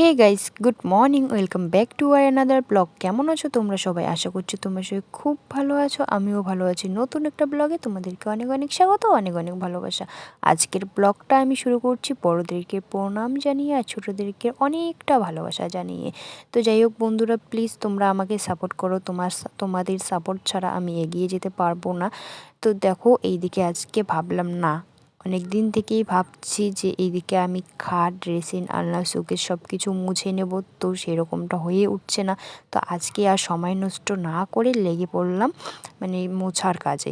Hey guys good morning welcome back to our another vlog কেমন আছো তোমরা সবাই? আশা করছি তোমরা সবাই খুব ভালো আছো, আমিও ভালো আছি। নতুন একটা ব্লগে তোমাদেরকে অনেক অনেক স্বাগত, অনেক অনেক ভালোবাসা। আজকের ব্লগটা আমি শুরু করছি বড়োদেরকে প্রণাম জানিয়ে আর ছোটোদেরকে অনেকটা ভালোবাসা জানিয়ে। তো যাই হোক বন্ধুরা প্লিজ তোমরা আমাকে সাপোর্ট করো। তোমার তোমাদের সাপোর্ট ছাড়া আমি এগিয়ে যেতে পারব না। তো দেখো, এইদিকে আজকে ভাবলাম না অনেক দিন থেকেই ভাবছি যে এইদিকে আমি খাট, ড্রেসিং, আলনা, শোকেস সব কিছু মুছে নেব। তো সেরকমটা হয়ে উঠছে না। তো আজকে আর সময় নষ্ট না করে লেগে পড়লাম মানে মোছার কাজে।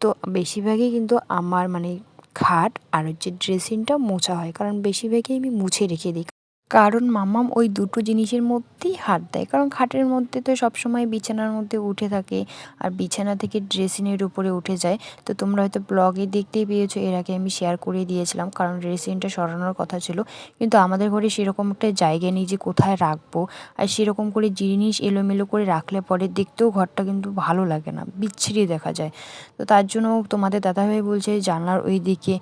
তো বেশিরভাগই কিন্তু আমার মানে খাট আর হচ্ছে ড্রেসিংটা মোছা হয়। কারণ বেশিরভাগই আমি মুছে রেখে দিই। কারণ মাম্মাম ওই দুটো জিনিসের মধ্যেই হাত দেয়। কারণ খাটের মধ্যে তো সবসময় বিছানার মধ্যে উঠে থাকে আর বিছানা থেকে ড্রেসিংয়ের উপরে উঠে যায়। তো তোমরা হয়তো ব্লগে দেখতেই পেয়েছ, এর আগে আমি শেয়ার করে দিয়েছিলাম, কারণ ড্রেসিংটা সরানোর কথা ছিল। কিন্তু আমাদের ঘরে সেরকম একটা জায়গা নেই যে কোথায় রাখব। আর সেরকম করে জিনিস এলোমেলো করে রাখলে পরে দেখতেও ঘরটা কিন্তু ভালো লাগে না, বিচ্ছিরি দেখা যায়। তো তার জন্য তোমাদের দাদাভাই বলছে, জানলার ওই দিকে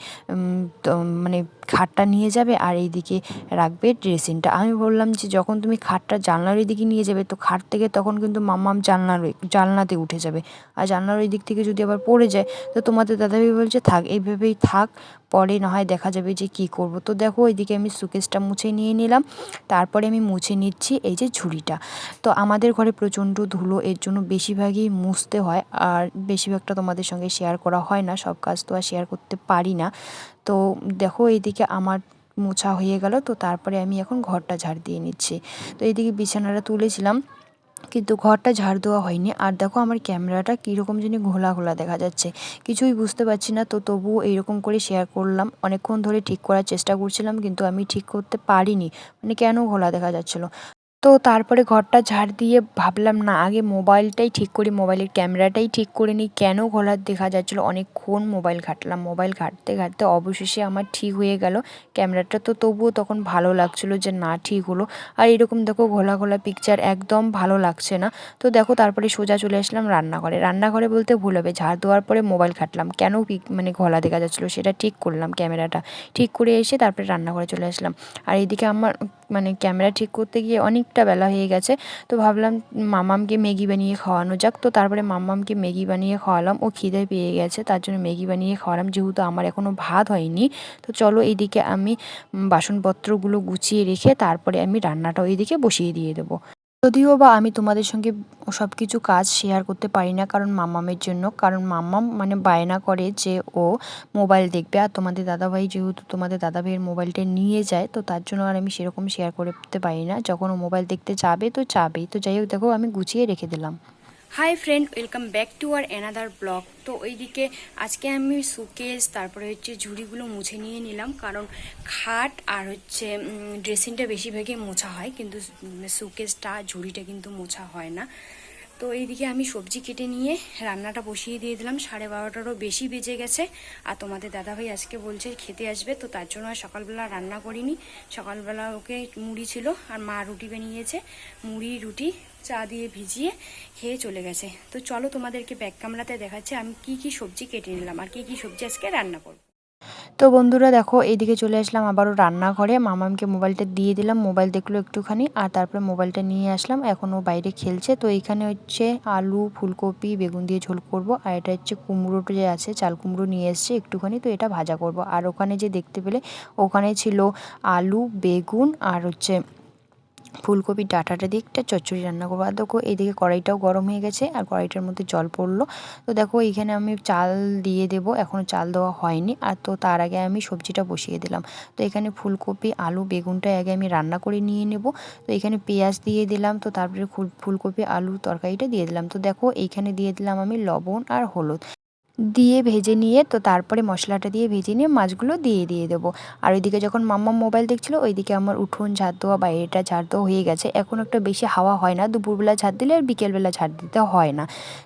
মানে খাটটা নিয়ে যাবে আর এইদিকে রাখবে ড্রেসিংটা আমি বললাম যে, যখন তুমি খাটটা জানলার ওই দিকে নিয়ে যাবে, তো খাট থেকে তখন কিন্তু মাম্মাম জানলার জানলাতে উঠে যাবে। আর জানলার ওই দিক থেকে যদি আবার পড়ে যায়, তো তোমাদের দাদাভাই বলছে, থাক, এইভাবেই থাক পরে না হয় দেখা যাবে যে কি করব। তো দেখো ওইদিকে আমি সুকেসটা মুছে নিয়ে নিলাম, তারপরে আমি মুছে নিচ্ছি এই যে ঝুড়িটা। তো আমাদের ঘরে প্রচণ্ড ধুলো, এর জন্য বেশিরভাগই মুছতে হয়, আর বেশিরভাগটা তোমাদের সঙ্গে শেয়ার করা হয় না, সব কাজ তো আর শেয়ার করতে পারি না। তো দেখো এইদিকে আমার মোছা হয়ে গেল, তো তারপরে আমি এখন ঘরটা ঝাড় দিয়ে নিচ্ছি। তো এইদিকে বিছানাটা তুলেছিলাম কিন্তু ঘরটা ঝাড় দেওয়া হয়নি। আর দেখো আমার ক্যামেরাটা কীরকম যেন ঘোলা ঘোলা দেখা যাচ্ছে। কিছুই বুঝতে পারছি না, তো তবুও এইরকম করে শেয়ার করলাম। অনেকক্ষণ ধরে ঠিক করার চেষ্টা করছিলাম, কিন্তু আমি ঠিক করতে পারিনি। মানে কেন ঘোলা দেখা যাচ্ছিল? তো তারপরে ঘরটা ঝাড় দিয়ে ভাবলাম, না, আগে মোবাইলটাই ঠিক করি, মোবাইলের ক্যামেরাটাই ঠিক করে নিই। কেন ঘোলার দেখা যাচ্ছিল? অনেকক্ষণ মোবাইল ঘাটলাম। মোবাইল ঘাটতে ঘাটতে অবশেষে আমার ঠিক হয়ে গেল। ক্যামেরাটা তো তবুও তখন ভালো লাগছিল যে, না, ঠিক হলো। আর এরকম দেখো ঘোলা ঘোলা পিকচার একদম ভালো লাগছে না। তো দেখো তারপরে সোজা চলে আসলাম রান্নাঘরে। রান্নাঘরে বলতে ভুল হবে, ঝাড় দেওয়ার পরে মোবাইল ঘাটলাম। কেন পিক মানে ঘোলা দেখা যাচ্ছিল সেটা ঠিক করলাম ক্যামেরাটা। ঠিক করে এসে তারপরে রান্নাঘরে চলে আসলাম। আর এদিকে আমার মানে ক্যামেরা ঠিক করতে গিয়ে অনেকটা বেলা হয়ে গেছে। তো ভাবলাম মামামকে ম্যাগি বানিয়ে খাওয়ানো যাক। তো তারপরে মামামকে ম্যাগি বানিয়ে খাওয়ালাম। ও খিদে পেয়ে গেছে, তার জন্য ম্যাগি বানিয়ে খাওয়ালাম। যেহেতু আমার এখনও ভাত হয়নি, তো চলো এইদিকে আমি বাসনপত্রগুলো গুছিয়ে রেখে তারপরে আমি রান্নাটাও ওইদিকে বসিয়ে দিয়ে দেবো। যদিও বা আমি তোমাদের সঙ্গে সব কিছু কাজ শেয়ার করতে পারি না কারণ মাম্মামের জন্য, কারণ মাম্মাম মানে বায়না করে যে ও মোবাইল দেখবে আর তোমাদের দাদাভাই যেহেতু তোমাদের দাদাভাইয়ের মোবাইলটা নিয়ে যায়, তো তার জন্য আর আমি সেরকম শেয়ার করতে পারি না। যখন ও মোবাইল দেখতে যাবে, তো যাবেই। তো যাই হোক, দেখো আমি গুছিয়ে রেখে দিলাম। Hi friend welcome back to our another vlog তো ওইদিকে আজকে আমি সুকেস তারপরে হচ্ছে ঝুড়িগুলো মুছে নিয়ে নিলাম। কারণ খাট আর হচ্ছে ড্রেসিংটা বেশিরভাগই মোছা হয়, কিন্তু সুকেসটা ঝুড়িটা কিন্তু মোছা হয় না। তো এইদিকে আমি সবজি কেটে নিয়ে রান্নাটা বসিয়ে দিয়ে দিলাম। সাড়ে বারোটারও বেশি বেজে গেছে। আর তোমাদের দাদাভাই আজকে বলছে খেতে আসবে, তো তার জন্য আর সকালবেলা রান্না করিনি। সকালবেলা ওকে মুড়ি ছিল, আর মা রুটি বানিয়েছে। মুড়ি, রুটি চা দিয়ে ভিজিয়ে খেয়ে চলে গেছে। তো চলো তোমাদেরকে ব্যাক কামরাতে দেখাচ্ছে, আমি কি কি সবজি কেটে নিলাম আর কি কি সবজি আজকে রান্না করব। তো বন্ধুরা দেখো, এইদিকে চলে আসলাম আবারও রান্নাঘরে। মামামকে মোবাইলটা দিয়ে দিলাম, মোবাইল দেখল একটুখানি আর তারপরে মোবাইলটা নিয়ে আসলাম। এখন ও বাইরে খেলছে, তো এইখানে হচ্ছে আলু, ফুলকপি, বেগুন দিয়ে ঝোল করব আর এটা হচ্ছে কুমড়োটা যে আছে, চাল কুমড়ো নিয়ে এসছে একটুখানি, তো এটা ভাজা করব। আর ওখানে যে দেখতে পেলে ওখানে ছিল আলু, বেগুন আর হচ্ছে ফুলকপির ডাঁটাটা দিয়ে একটা চচ্চড়ি রান্না করব। আর দেখো এইদিকে কড়াইটাও গরম হয়ে গেছে আর কড়াইটার মধ্যে জল পড়ল। তো দেখো, এইখানে আমি চাল দিয়ে দেবো এখনও চাল দেওয়া হয়নি। আর তো তার আগে আমি সবজিটা বসিয়ে দিলাম। তো এখানে ফুলকপি, আলু, বেগুনটা আগে আমি রান্না করে নিয়ে নেব। তো এখানে পেঁয়াজ দিয়ে দিলাম, তো তারপরে ফুলকপি, আলু, তরকারিটা দিয়ে দিলাম। তো দেখো, এইখানে দিয়ে দিলাম আমি লবণ আর হলুদ। দিয়ে ভেজে নিয়ে, তো তারপরে মশলাটা দিয়ে ভেজে নিয়ে মাছগুলো দিয়ে দিয়ে দেবো। আর ওইদিকে যখন মাম্মা মোবাইল দেখছিলো, ওইদিকে আমার উঠোন ঝাড় দেওয়া বাইরেটা ঝাড় দেওয়া হয়ে গেছে। এখন একটা বেশি হাওয়া হয় না, দুপুরবেলা ঝাড় দিলে আর বিকেলবেলা ঝাড় দিতে হয় না।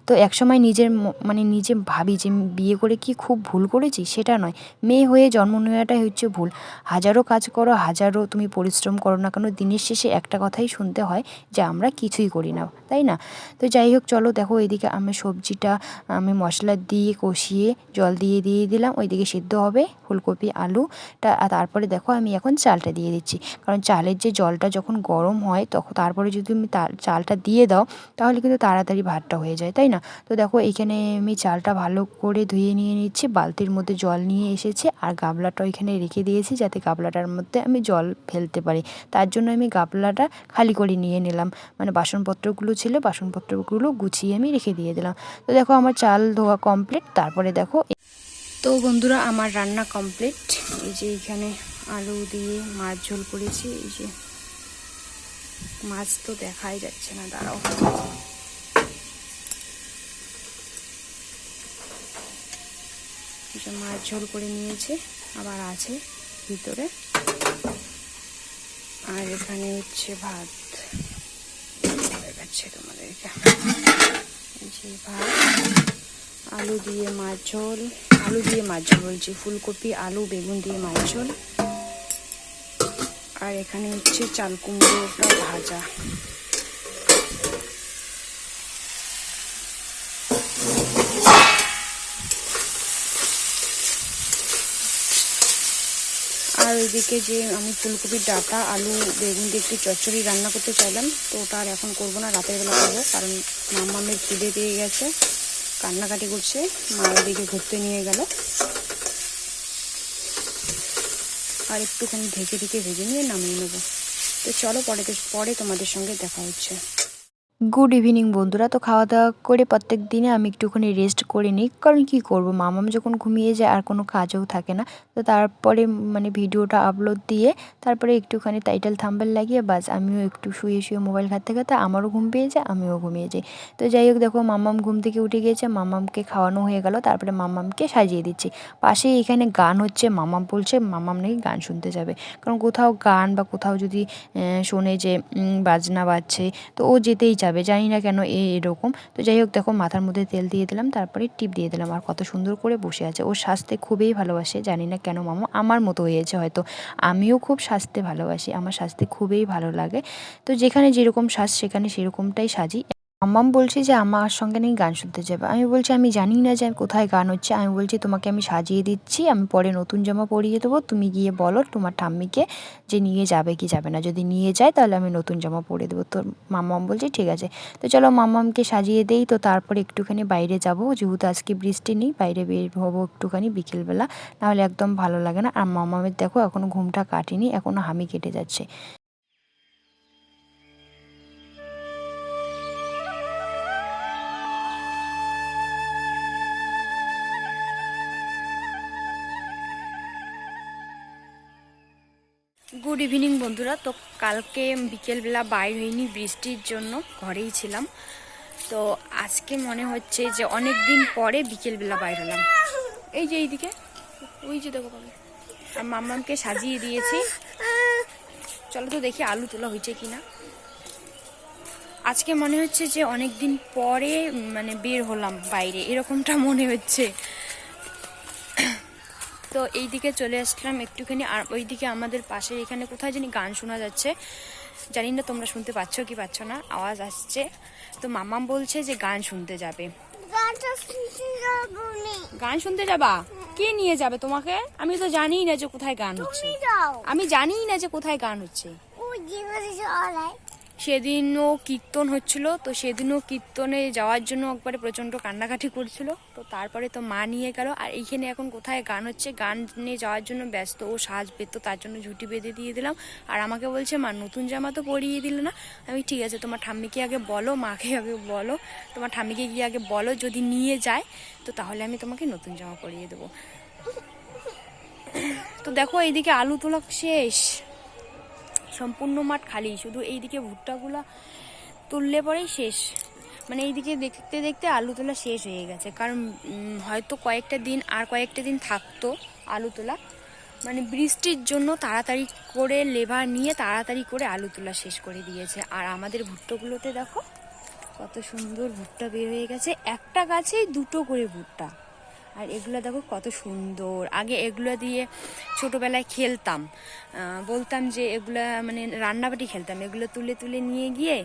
তো একসময় নিজের মানে নিজে ভাবি যে বিয়ে করে কি খুব ভুল করেছি? সেটা নয়। মেয়ে হয়ে জন্ম নেওয়াটাই হচ্ছে ভুল। হাজারো কাজ করো, হাজারো তুমি পরিশ্রম করো না কেন, দিনের শেষে একটা কথাই শুনতে হয় যে আমরা কিছুই করি না, তাই না? তো যাই হোক, চলো দেখো, এদিকে আমি সবজিটা, আমি মশলা দিয়ে কষিয়ে জল দিয়ে দিয়ে দিলাম। ওইদিকে সিদ্ধ হবে ফুলকপি আলুটা তারপরে দেখো আমি এখন চালটা দিয়ে দিচ্ছি। কারণ চালের যে জলটা যখন গরম হয় তখন তারপরে যদি তুমি চালটা দিয়ে দাও, তাহলে কিন্তু তাড়াতাড়ি ভাতটা হয়ে যায়, তাই না? তো দেখো এখানে আমি চালটা ভালো করে ধুয়ে নিয়ে নিচ্ছি। বালতির মধ্যে জল নিয়ে এসেছে। আর গাবলাটা ওইখানে রেখে দিয়েছি যাতে গাবলাটার মধ্যে আমি জল ফেলতে পারি। তার জন্য আমি গাবলাটা খালি করে নিয়ে নিলাম। মানে বাসনপত্রগুলো ছিল, বাসনপত্রগুলো গুছিয়ে আমি রেখে দিয়ে দিলাম। তো দেখো আমার চাল ধোয়া কমপ্লিট। তারপরে দেখো তো বন্ধুরা, আমার রান্না কমপ্লিট এই যে এখানে আলু দিয়ে মাছ ঝোল করেছি। এই যে মাছ তো দেখাই যাচ্ছে না, দাঁড়াও। মাছ ঝোল করে নিয়েছে, আবার আছে ভিতরে। আর এখানে হচ্ছে ভাত। দেখাচ্ছে তোমাদেরকে। যে ভাত। আলু দিয়ে মাছ ঝোল, আলু দিয়ে মাছ ঝোল বলছি, ফুলকপি, আলু, বেগুন দিয়ে মাছ ঝোল। আর এখানে হচ্ছে চাল কুমড়োটা ভাজা। আর ওইদিকে যে আমি ফুলকপির ডাটা, আলু, বেগুন দিয়ে একটু চচ্চড়ি রান্না করতে চাইলাম, তো ওটা আর এখন করব না, রাতের বেলা করব, কারণ মামামের খিদে পেয়ে গেছে। কান্নাকাটি করছে, মা দিকে ঘুরতে নিয়ে গেল। আর একটুখানি ঢেকে ঢেকে ভেজে নিয়ে নামিয়ে নেব। তো চলো পরে পরে তোমাদের সঙ্গে দেখা হচ্ছে। গুড ইভিনিং বন্ধুরা। তো খাওয়া দাওয়া করে প্রত্যেক দিনে আমি একটুখানি রেস্ট করে নিই। কারণ কি করব? মামাম যখন ঘুমিয়ে যায়, আর কোনো কাজও থাকে না। তো তারপরে মানে ভিডিওটা আপলোড দিয়ে তারপরে একটুখানি টাইটেল থাম্বেল লাগিয়ে বাস, আমিও একটু শুয়ে শুয়ে মোবাইল ঘাটতে ঘাটতে আমারও ঘুম পেয়ে যায়, আমিও ঘুমিয়ে যাই। তো যাই হোক, দেখো, মামাম ঘুম থেকে উঠে গিয়েছে। মামামকে খাওয়ানো হয়ে গেল, তারপরে মামামকে সাজিয়ে দিচ্ছি। পাশেই এখানে গান হচ্ছে, মামাম বলছে, মামাম নাকি গান শুনতে যাবে। কারণ কোথাও গান বা কোথাও যদি শোনে যে বাজনা বাজছে, তো ও যেতেই যাবে, জানি না কেন এ এরকম। তো যাই হোক, দেখো মাথার মধ্যে তেল দিয়ে দিলাম, তারপরে টিপ দিয়ে দিলাম। আর কত সুন্দর করে বসে আছে। ও সাজতে খুবই ভালোবাসে, জানি না কেন মামা, আমার মতো হয়েছে হয়তো। আমিও খুব সাজতে ভালোবাসি, আমার সাজতে খুবই ভালো লাগে। তো যেখানে যেরকম সাজ, সেখানে সেরকমটাই সাজি। মাম্মাম বলছে যে আমার সঙ্গে নাকি গান শুনতে যাবে। আমি বলছি, আমি জানি না যে কোথায় গান হচ্ছে। আমি বলছি, তোমাকে আমি সাজিয়ে দিচ্ছি। আমি পরে নতুন জামা পরিয়ে দেবো। তুমি গিয়ে বলো তোমার ঠাম্মিকে যে নিয়ে যাবে কি যাবে না। যদি নিয়ে যায়, তাহলে আমি নতুন জামা পরে দেবো। তো মাম্মাম বলছে, ঠিক আছে। তো চলো মাম্মামকে সাজিয়ে দেই। তো তারপরে একটুখানি বাইরে যাব। যেহেতু আজকে বৃষ্টি নেই, বাইরে বের হব একটুখানি বিকেলবেলা। নাহলে একদম ভালো লাগে না। আর মাম্মামের দেখো এখনও ঘুমটা কাটেনি এখনও হামি কেটে যাচ্ছে। গুড ইভিনিং বন্ধুরা। তো কালকে বিকেলবেলা বাইর হইনি, বৃষ্টির জন্য ঘরেই ছিলাম। তো আজকে মনে হচ্ছে যে অনেক দিন পরে বিকেলবেলা বাইর হলাম। এই যে এইদিকে, ওই যে দেখো আর মাম্মামকে সাজিয়ে দিয়েছি। চলো তো দেখি আলু তোলা হয়েছে কিনা। আজকে মনে হচ্ছে যে অনেক দিন পরে মানে বের হলাম বাইরে। এরকমটা মনে হচ্ছে। তো এইদিকে চলে আসলাম একটুখানি। আর ওইদিকে আমাদের পাশে এখানে কোথায় জানি গান শোনা যাচ্ছে। জানি না তোমরা শুনতে পাচ্ছ কি পাচ্ছ না আওয়াজ আসছে। তো মামাম বলছে যে গান শুনতে যাবে। গান শুনতে যাবা? কে নিয়ে যাবে তোমাকে? আমি তো জানিই না যে কোথায় গান হচ্ছে। আমি জানিই না যে কোথায় গান হচ্ছে। সেদিনও কীর্তন হচ্ছিল, তো সেদিনও কীর্তনে যাওয়ার জন্য একবারে প্রচণ্ড কান্নাকাটি করছিল। তো তারপরে তো মা নিয়ে গেল, আর এইখানে এখন কোথায় গান হচ্ছে? গান নিয়ে যাওয়ার জন্য ব্যস্ত, ও সাজবে তো তার জন্য ঝুটি বেঁধে দিয়ে দিলাম। আর আমাকে বলছে, মা, নতুন জামা তো পরিয়ে দিলে না? আমি, ঠিক আছে, তোমার ঠাম্মিকে আগে বলো, মাকে আগে বলো, তোমার ঠাম্মিকে গিয়ে আগে বলো, যদি নিয়ে যায়, তো তাহলে আমি তোমাকে নতুন জামা পরিয়ে দেবো। তো দেখো, এইদিকে আলু তোলা শেষ। সম্পূর্ণ মাঠ খালি, শুধু এইদিকে ভুট্টাগুলা তুললে পরেই শেষ। মানে এইদিকে দেখতে দেখতে আলু তোলা শেষ হয়ে গেছে, কারণ হয়তো কয়েকটা দিন আর কয়েকটা দিন থাকতো আলু তোলা। মানে বৃষ্টির জন্য তাড়াতাড়ি করে লেবার নিয়ে তাড়াতাড়ি করে আলু তোলা শেষ করে দিয়েছে। আর আমাদের ভুট্টোগুলোতে দেখো, কত সুন্দর ভুট্টা বের হয়ে গেছে। একটা গাছেই দুটো করে ভুট্টা। আর এগুলো দেখো কত সুন্দর। আগে এগুলো দিয়ে ছোটোবেলায় খেলতাম। বলতাম যে এগুলা মানে রান্নাবাটি খেলতাম। এগুলো তুলে তুলে নিয়ে গিয়ে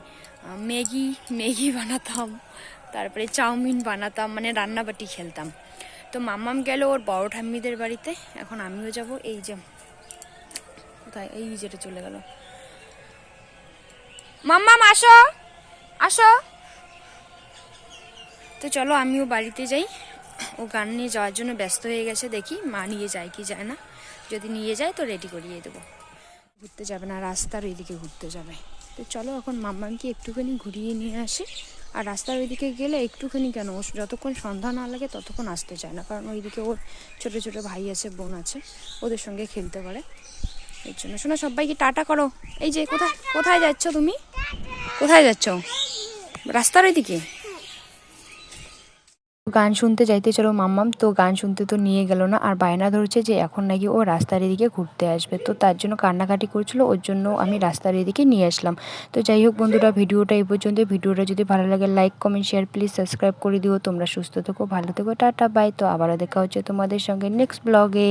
ম্যাগি ম্যাগি বানাতাম। তারপরে চাউমিন বানাতাম মানে রান্নাবাটি খেলতাম। তো মাম্মাম গেল ওর বড় ঠাম্মিদের বাড়িতে। এখন আমিও যাব। এই যে, কোথায়? এই যেটা চলে গেল। মাম্মাম, আসো! আসো! তো চলো, আমিও বাড়িতে যাই। ও গান নিয়ে যাওয়ার জন্য ব্যস্ত হয়ে গেছে, দেখি মা নিয়ে যায় কি যায় না। যদি নিয়ে যায় তো রেডি করিয়ে দেবো। ঘুরতে যাবে না, রাস্তার ওইদিকে ঘুরতে যাবে। তো চলো এখন মাম্মাকে একটুখানি ঘুরিয়ে নিয়ে আসি। আর রাস্তার ওইদিকে গেলে একটুখানি কেন ও যতক্ষণ সন্ধ্যা না লাগে ততক্ষণ আসতে চায় না। কারণ ওইদিকে ওর ছোটো ছোটো ভাই আছে, বোন আছে, ওদের সঙ্গে খেলতে পারে। এর জন্য শোনো সবাইকে টাটা করো। এই যে কোথায় কোথায় যাচ্ছ তুমি? কোথায় যাচ্ছ? রাস্তার ওইদিকে? গান শুনতে যাইতে চলো মাম্মাম। তো গান শুনতে তো নিয়ে গেল না, আর বায়না ধরছে যে এখন নাকি ও রাস্তার এদিকে ঘুরতে আসবে। তো তার জন্য কান্নাকাটি করছিল, ওর জন্য আমি রাস্তার এদিকে নিয়ে আসলাম। তো যাই হোক বন্ধুরা, ভিডিওটা এই পর্যন্ত। ভিডিওটা যদি ভালো লাগে like comment share please subscribe করে দিও। তোমরা সুস্থ থেকো, ভালো থেকো, টাটা বাই তো আবারও দেখা হচ্ছে তোমাদের সঙ্গে নেক্সট ব্লগে